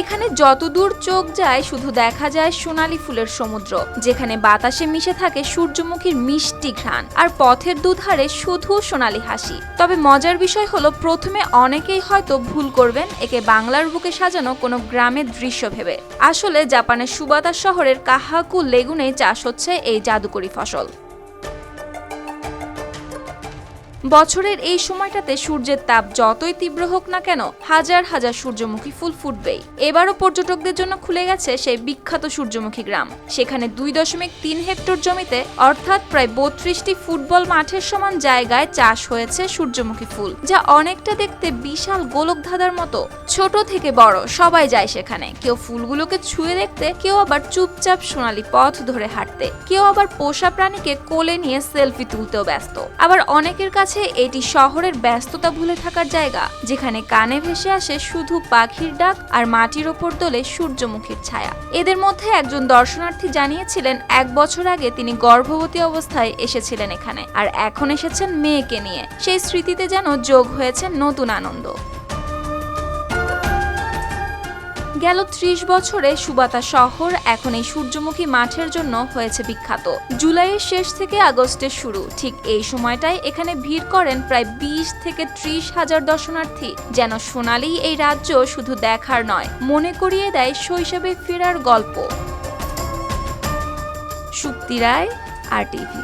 এখানে যতদূর চোখ যায়, শুধু দেখা যায় সোনালী ফুলের সমুদ্র, যেখানে বাতাসে মিশে থাকে সূর্যমুখীর মিষ্টি ঘ্রাণ, আর পথের দুধারে শুধু সোনালি হাসি। তবে মজার বিষয় হলো, প্রথমে অনেকেই হয়তো ভুল করবেন, একে বাংলার বুকে সাজানো কোনো গ্রামের দৃশ্য ভেবে। আসলে, জাপানের সুবাতা শহরের কাহাকু লেগুনে চাষ হচ্ছে এই জাদুকরি ফসল। বছরের এই সময়টাতে সূর্যের তাপ যতই তীব্র হোক না কেন, হাজার হাজার সূর্যমুখী ফুল ফুটবেই। এবারও পর্যটকদের জন্য খুলে গেছে সেই বিখ্যাত সূর্যমুখী গ্রাম। সেখানে দুই দশমিক তিন হেক্টর জমিতে, অর্থাৎ প্রায় বত্রিশটি ফুটবল মাঠের সমান জায়গায় চাষ হয়েছে সূর্যমুখী ফুল, যা অনেকটা দেখতে বিশাল গোলক ধাঁধার মতো। ছোট থেকে বড়, সবাই যায় সেখানে। কেউ ফুলগুলোকে ছুঁয়ে দেখতে, কেউ আবার চুপচাপ সোনালি পথ ধরে হাঁটতে। কেউ আবার পোষা প্রাণীকে কোলে নিয়ে সেলফি তুলতেও ব্যস্ত। আবার অনেকের কাছে এটি শহরের ব্যস্ততা ভুলে থাকার জায়গা, যেখানে কানে ভেসে আসে শুধু পাখির ডাক আর মাটির ওপর দোলে সূর্যমুখীর ছায়া। এদের মধ্যে একজন দর্শনার্থী জানিয়েছিলেন, এক বছর আগে তিনি গর্ভবতী অবস্থায় এসেছিলেন এখানে, আর এখন এসেছেন মেয়েকে নিয়ে। সেই স্মৃতিতে যেন যোগ হয়েছে নতুন আনন্দ। গেল ত্রিশ বছরে সুবাতা শহর এখন এই সূর্যমুখী মাঠের জন্য হয়েছে বিখ্যাত। জুলাইয়ের শেষ থেকে আগস্টের শুরু। ঠিক এই সময়টায় এখানে ভিড় করেন প্রায় বিশ থেকে ত্রিশ হাজার দর্শনার্থী। যেন সোনালি এই রাজ্য শুধু দেখার নয়, মনে করিয়ে দেয় শৈশবে ফেরার গল্প। সুপ্তি রায়, আর টিভি